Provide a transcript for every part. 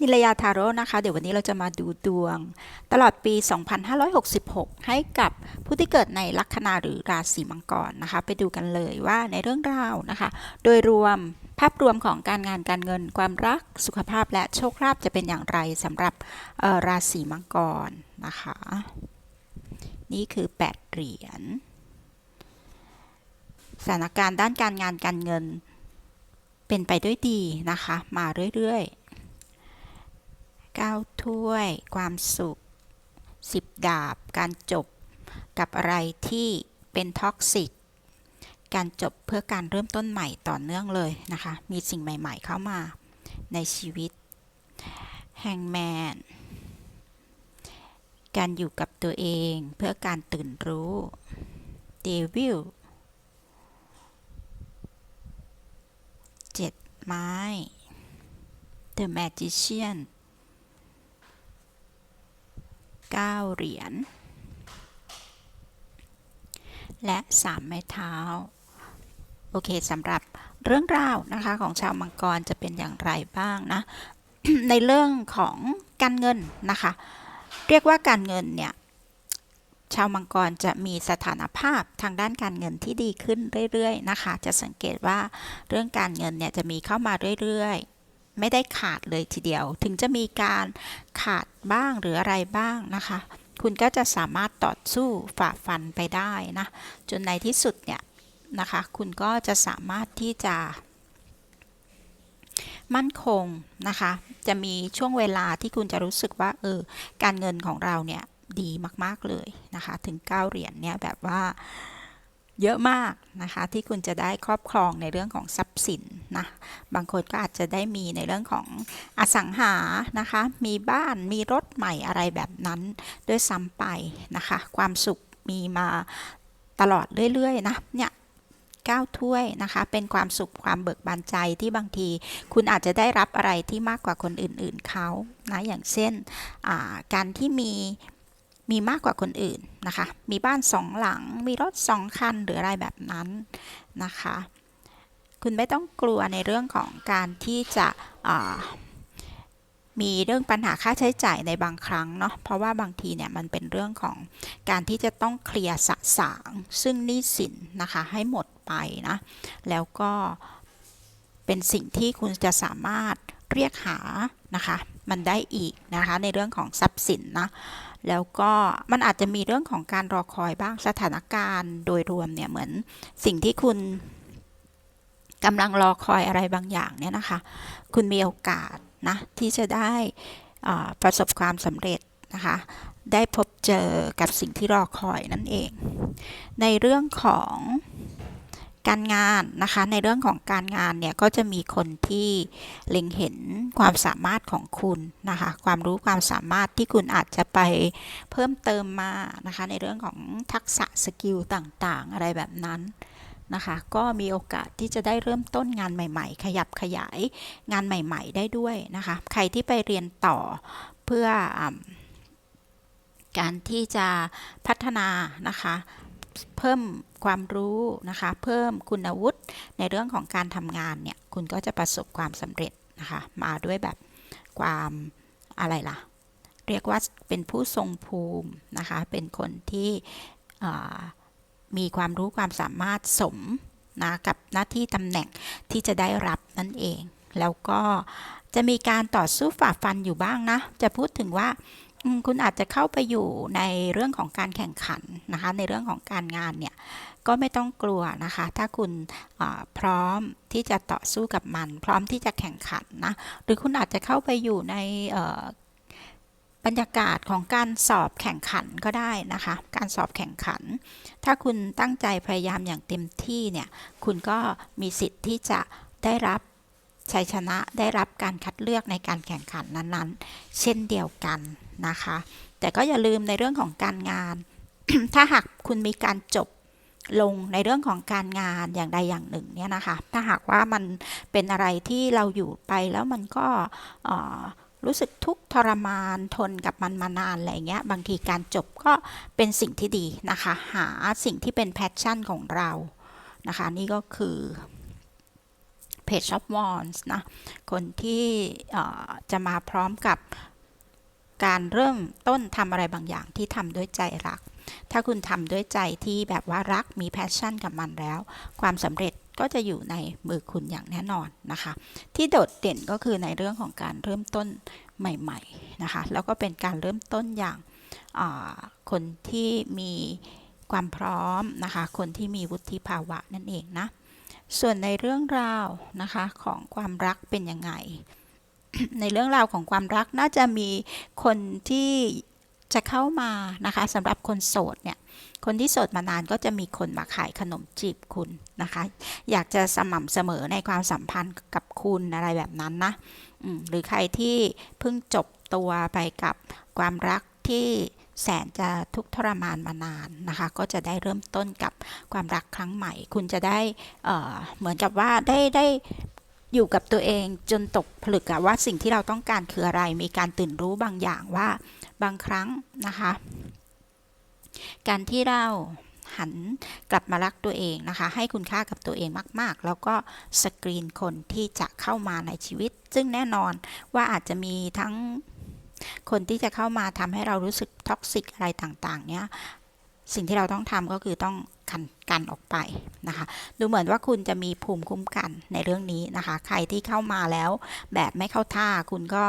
นิลยาทาโร่นะคะ เดี๋ยววันนี้เราจะมาดูดวง ตลอดปี 2566 ให้กับผู้ที่เกิดในลัคนาหรือราศีมังกรนะคะ ไปดูกันเลยว่าในเรื่องราวนะคะ โดยรวมภาพรวมของการงานการเงินความรักสุขภาพและโชคลาภจะเป็นอย่างไรสำหรับออราศีมังกรนะคะ นี่คือ 8 เหรียญสถานการณ์ด้านการงานการเงินเป็นไปด้วยดีนะคะ มาเรื่อยๆ เก้าถ้วย ความสุขสิบดาบ การจบ กับอะไรที่เป็นท็อกซิก การจบเพื่อการเริ่มต้นใหม่ต่อเนื่องเลยนะคะ มีสิ่งใหม่ๆเข้ามาในชีวิต แฮงแมน การอยู่กับตัวเองเพื่อการตื่นรู้เดวิลเจ็ดไม้ The Magician 9 เหรียญ และ 3 ไม้เท้า โอเคสำหรับเรื่องราวนะคะของชาวมังกรจะเป็นอย่างไรบ้างนะ ในเรื่องของการเงินนะคะ เรียกว่าการเงินเนี่ยชาวมังกรจะมีสถานภาพทางด้านการเงินที่ดีขึ้นเรื่อยๆนะคะ จะสังเกตว่าเรื่องการเงินเนี่ยจะมีเข้ามาเรื่อยๆ ไม่ได้ขาดเลยทีเดียว ถึงจะมีการขาดบ้างหรืออะไรบ้างนะคะ คุณก็จะสามารถต่อสู้ฝ่าฟันไปได้นะ จนในที่สุดเนี่ยนะคะ คุณก็จะสามารถที่จะ มั่นคงนะคะ จะมีช่วงเวลาที่คุณจะรู้สึกว่าเออการเงินของเราเนี่ยดีมาก ๆ เลยนะคะ ถึง 9 เหรียญเนี่ยแบบว่า เยอะมากนะคะที่คุณจะได้ครอบครองในเรื่องของทรัพย์สินนะบางคนก็อาจจะได้มีในเรื่องของอสังหานะคะมีบ้านมีรถใหม่อะไรแบบนั้นด้วยซ้ำไปนะคะความสุขมีมาตลอดเรื่อยๆนะเนี่ยเก้าถ้วยนะคะเป็นความสุขความเบิกบานใจที่บางที คุณอาจจะได้รับอะไรที่มากกว่าคนอื่นๆเขานะอย่างเช่นการที่มี มีมากกว่าคนอื่นนะคะ มีบ้านสองหลัง มีรถสองคันหรืออะไรแบบนั้นนะคะ คุณไม่ต้องกลัวในเรื่องของการที่จะมีเรื่องปัญหาค่าใช้จ่ายในบางครั้งเนาะ เพราะว่าบางทีเนี่ยมันเป็นเรื่องของการที่จะต้องเคลียร์สะสางซึ่งหนี้สินนะคะให้หมดไปนะ แล้วก็เป็นสิ่งที่คุณจะสามารถเรียกหานะคะ มันได้อีกนะคะ ในเรื่องของทรัพย์สินนะแล้วก็มันอาจจะมีเรื่องของการรอคอยบ้างสถานการณ์โดยรวมเนี่ยเหมือนสิ่งที่คุณกำลังรอคอยอะไรบางอย่างเนี่ยนะคะ คุณมีโอกาสนะที่จะได้ประสบความสำเร็จนะคะได้พบเจอกับสิ่งที่รอคอยนั่นเอง ในเรื่องของ การงานนะคะ ในเรื่องของการงานเนี่ยก็จะมีคนที่เล็งเห็นความสามารถของคุณนะคะ ความรู้ความสามารถที่คุณอาจจะไปเพิ่มเติมมานะคะ ในเรื่องของทักษะสกิลต่างๆ อะไรแบบนั้นนะคะ ก็มีโอกาสที่จะได้เริ่มต้นงานใหม่ ๆ ขยับขยายงานใหม่ ๆ ได้ด้วยนะคะ ใครที่ไปเรียนต่อเพื่ออการที่จะพัฒนานะคะ เพิ่มความรู้นะคะ เพิ่มคุณวุฒิในเรื่องของการทำงานเนี่ย คุณก็จะประสบความสำเร็จนะคะ มาด้วยแบบความอะไรล่ะ เรียกว่าเป็นผู้ทรงภูมินะคะ เป็นคนที่มีความรู้ความสามารถสมนะกับหน้าที่ตำแหน่งที่จะได้รับนั่นเอง แล้วก็จะมีการต่อสู้ฝ่าฟันอยู่บ้างนะ จะพูดถึงว่า คุณอาจจะเข้าไปอยู่ในเรื่องของการแข่งขันนะคะ ในเรื่องของการงานเนี่ยก็ไม่ต้องกลัวนะคะ ถ้าคุณพร้อมที่จะต่อสู้กับมัน พร้อมที่จะแข่งขันนะหรือคุณอาจจะเข้าไปอยู่ในบรรยากาศของการสอบแข่งขันก็ได้นะคะ การสอบแข่งขัน ถ้าคุณตั้งใจพยายามอย่างเต็มที่เนี่ยคุณก็มีสิทธิ์ที่จะได้รับ ชัยชนะได้รับการคัดเลือกในการแข่งขันนั้นๆ เช่นเดียวกันนะคะ แต่ก็อย่าลืมในเรื่องของการงาน ถ้าหากคุณมีการจบลงในเรื่องของการงานอย่างใดอย่างหนึ่งเนี่ยนะคะ ถ้าหากว่ามันเป็นอะไรที่เราอยู่ไปแล้วมันก็รู้สึกทุกข์ทรมานทนกับมันมานานอะไรเงี้ย บางทีการจบก็เป็นสิ่งที่ดีนะคะ หาสิ่งที่เป็นแพชชั่นของเรานะคะ นี่ก็คือ Page of Wands นะ คนที่จะมาพร้อมกับการเริ่มต้นทำอะไรบางอย่างที่ทำด้วยใจรัก ถ้าคุณทำด้วยใจที่แบบว่ารักมีแพชชั่นกับมันแล้ว ความสำเร็จก็จะอยู่ในมือคุณอย่างแน่นอนนะคะ ที่โดดเด่นก็คือในเรื่องของการเริ่มต้นใหม่ๆนะคะ แล้วก็เป็นการเริ่มต้นอย่างคนที่มีความพร้อมนะคะ คนที่มีวุฒิภาวะนั่นเองนะ ส่วนในเรื่องราวนะคะของความรักเป็นยังไง ในเรื่องราวของความรักน่าจะมีคนที่จะเข้ามานะคะสำหรับคนโสดเนี่ยคนที่โสดมานานก็จะมีคนมาขายขนมจีบคุณนะคะ อยากจะสม่ำเสมอในความสัมพันธ์กับคุณอะไรแบบนั้นนะหรือใครที่เพิ่งจบตัวไปกับความรักที่ แสนจะทุกข์ทรมานมานานนะคะ ก็จะได้เริ่มต้นกับความรักครั้งใหม่ คุณจะได้เเหมือนกับว่าได้ได้อยู่กับตัวเองจนตกผลึกว่าสิ่งที่เราต้องการคืออะไร มีการตื่นรู้บางอย่างว่าบางครั้งนะคะ การที่เราหันกลับมารักตัวเองนะคะ ให้คุณค่ากับตัวเองมาก ๆ แล้วก็สกรีนคนที่จะเข้ามาในชีวิต ซึ่งแน่นอนว่าอาจจะมีทั้ง คนที่จะเข้ามาทำให้เรารู้สึกท็อกซิกอะไรต่างๆ เนี่ยสิ่งที่เราต้องทำก็คือต้องกันกันออกไปนะคะ ดูเหมือนว่าคุณจะมีภูมิคุ้มกันในเรื่องนี้นะคะ ใครที่เข้ามาแล้วแบบไม่เข้าท่าคุณก็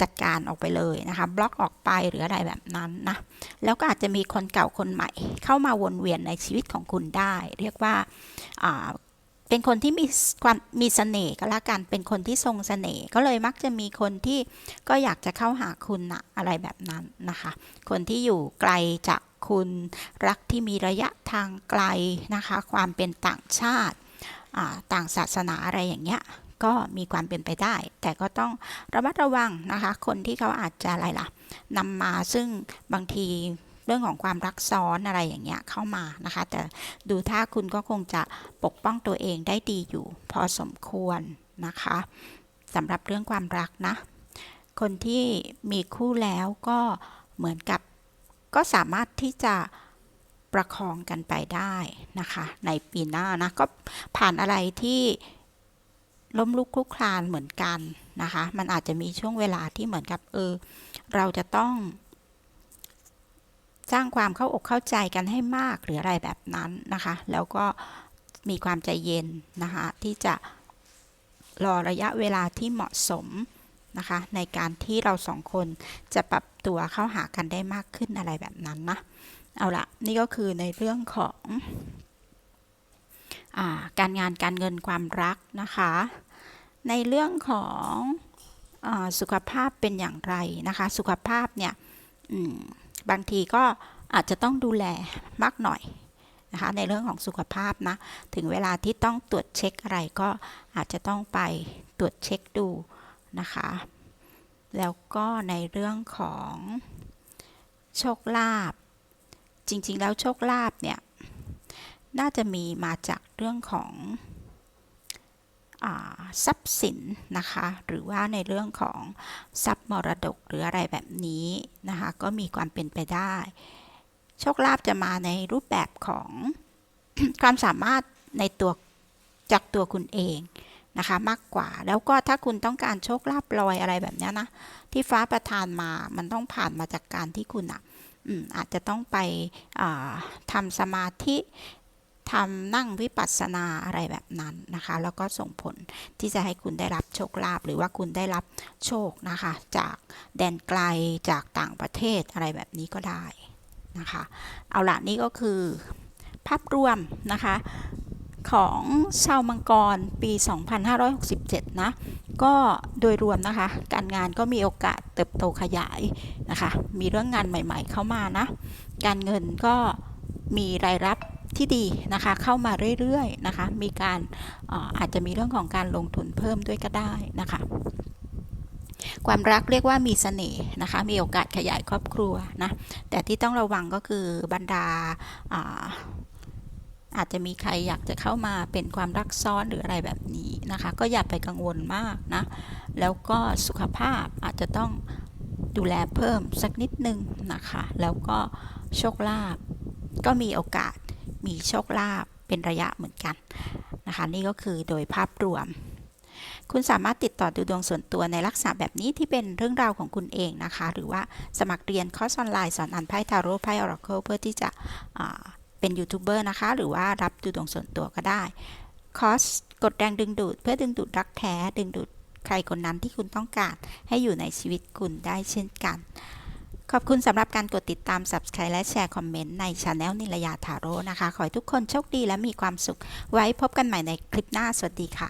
จัดการออกไปเลยนะคะ บล็อกออกไปหรืออะไรแบบนั้นนะ แล้วก็อาจจะมีคนเก่าคนใหม่ เข้ามาวนเวียนในชีวิตของคุณได้ เรียกว่า เป็นคนที่มีความมีเสน่ห์ก็แล้วกัน เป็นคนที่ทรงเสน่ห์ก็เลยมักจะมีคนที่ก็อยากจะเข้าหาคุณนะอะไรแบบนั้นนะคะ คนที่อยู่ไกลจากคุณรักที่มีระยะทางไกลนะคะ ความเป็นต่างชาติต่างศาสนาอะไรอย่างเงี้ยก็มีความเป็นไปได้ แต่ก็ต้องระมัดระวังนะคะ คนที่เขาอาจจะอะไรล่ะนำมาซึ่งบางที เรื่องของความรักซ้อนอะไรอย่างเงี้ยเข้ามานะคะ แต่ดูถ้าคุณก็คงจะปกป้องตัวเองได้ดีอยู่ พอสมควรนะคะสำหรับเรื่องความรักนะ คนที่มีคู่แล้วก็เหมือนกับก็สามารถที่จะประคองกันไปได้นะคะ ในปีหน้านะก็ผ่านอะไรที่ล้มลุกคลุกคลานเหมือนกันนะคะ มันอาจจะมีช่วงเวลาที่เหมือนกับเออเราจะต้อง สร้างความเข้าอกเข้าใจกันให้มากหรืออะไรแบบนั้นนะคะ แล้วก็มีความใจเย็นนะคะ ที่จะรอระยะเวลาที่เหมาะสมนะคะ ในการที่เราสองคนจะปรับตัวเข้าหากันได้มากขึ้นอะไรแบบนั้นนะเอาละนี่ก็คือในเรื่องของอาการงานการเงินความรักนะคะ ในเรื่องของอสุขภาพเป็นอย่างไรนะคะ สุขภาพเนี่ย บางทีก็อาจจะต้องดูแลมากหน่อยนะคะในเรื่องของสุขภาพนะ ถึงเวลาที่ต้องตรวจเช็คอะไรก็อาจจะต้องไปตรวจเช็คดูนะคะ แล้วก็ในเรื่องของโชคลาภจริงๆแล้วโชคลาภเนี่ย น่าจะมีมาจากเรื่องของ ทรัพย์สินนะคะ หรือว่าในเรื่องของทรัพย์มรดกหรืออะไรแบบนี้นะคะ ก็มีความเป็นไปได้ โชคลาภจะมาในรูปแบบของความสามารถในตัวจากตัวคุณเองนะคะ มากกว่าแล้วก็ถ้าคุณต้องการโชคลาภลอยอะไรแบบนี้นะ ที่ฟ้าประทานมามันต้องผ่านมาจากการที่คุณอะอาจจะต้องไปอ่าทำสมาธิ ทำนั่งวิปัสสนาอะไรแบบนั้นนะคะ แล้วก็ส่งผลที่จะให้คุณได้รับโชคลาภหรือว่าคุณได้รับโชคนะคะ จากแดนไกลจากต่างประเทศอะไรแบบนี้ก็ได้นะคะ เอาละนี่ก็คือ ภาพรวมนะคะของชาวมังกรปี 2567 นะ ก็โดยรวมนะคะ การงานก็มีโอกาสเติบโตขยายนะคะ มีเรื่องงานใหม่ๆเข้ามานะ การเงินก็มีรายรับ ที่ดีนะคะเข้ามาเรื่อยๆนะคะ มีการอาจจะมีเรื่องของการลงทุนเพิ่มด้วยก็ได้นะคะความรักเรียกว่ามีเสน่ห์นะคะ มีโอกาสขยายครอบครัวนะ แต่ที่ต้องระวังก็คือบรรดาอาอาจจะมีใครอยากจะเข้ามาเป็นความรักซ้อนหรืออะไรแบบนี้นะคะ ก็อย่าไปกังวลมากนะ แล้วก็สุขภาพอาจจะต้องดูแลเพิ่มสักนิดนึงนะคะ แล้วก็โชคลาภก็มีโอกาส มีโชคลาภเป็นระยะเหมือนกันนะคะ นี่ก็คือโดยภาพรวม คุณสามารถติดต่อดูดวงส่วนตัวในลักษณะแบบนี้ที่เป็นเรื่องราวของคุณเองนะคะ หรือว่าสมัครเรียนคอร์สออนไลน์สอนอ่านไพ่ทาโร่ไพ่ออราเคิลเพื่อที่จะเป็นยูทูบเบอร์นะคะ หรือว่ารับดูดวงส่วนตัวก็ได้คอร์สกดแรงดึงดูด เพื่อดึงดูดรักแท้ดึงดูดใครคนนั้นที่คุณต้องการให้อยู่ในชีวิตคุณได้เช่นกัน ขอบคุณสำหรับการกดติดตาม Subscribe และแชร์คอมเมนต์ในช anel นิรยาทาโร่นะคะ ขอให้ทุกคนโชคดีและมีความสุข ไว้พบกันใหม่ในคลิปหน้า สวัสดีค่ะ